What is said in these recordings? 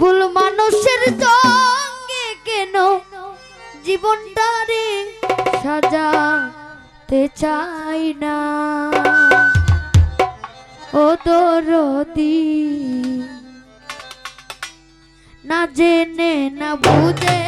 ভুল মানুষের সঙ্গে কেন জীবনটা রে সাজাতে চাই না? ও দরদি, না জেনে, না বুঝে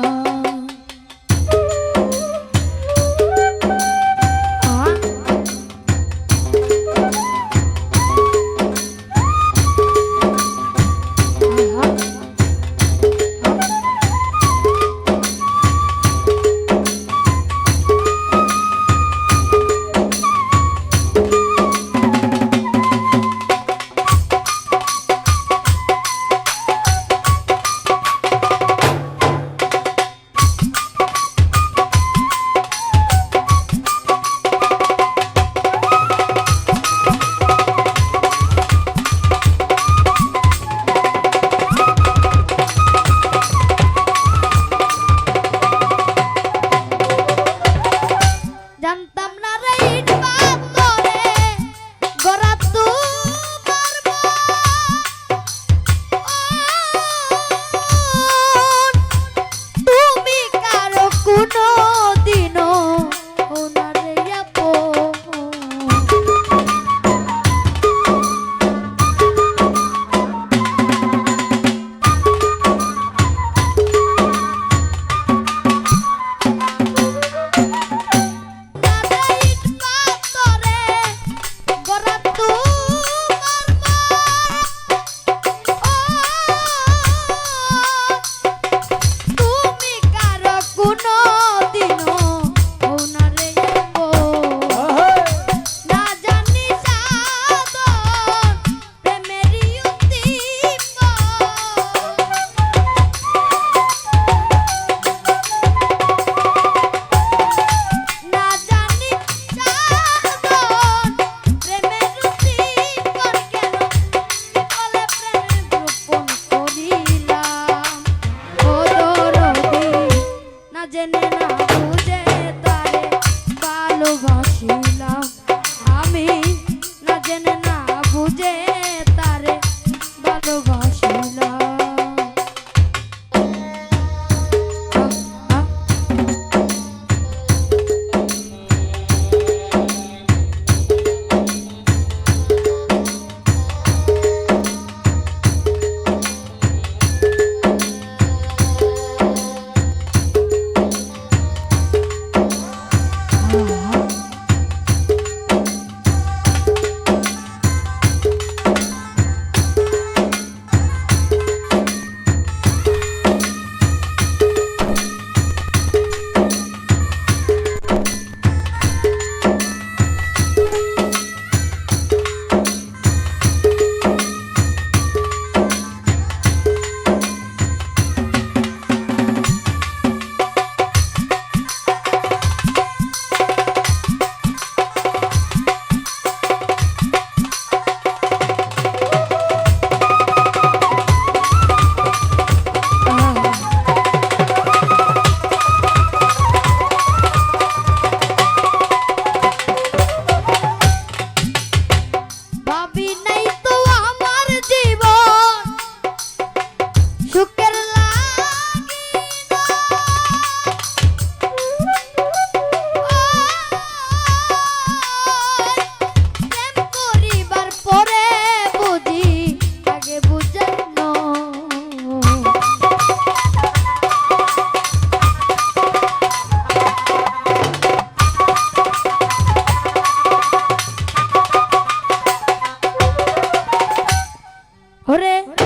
Ore.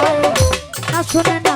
Ashwin and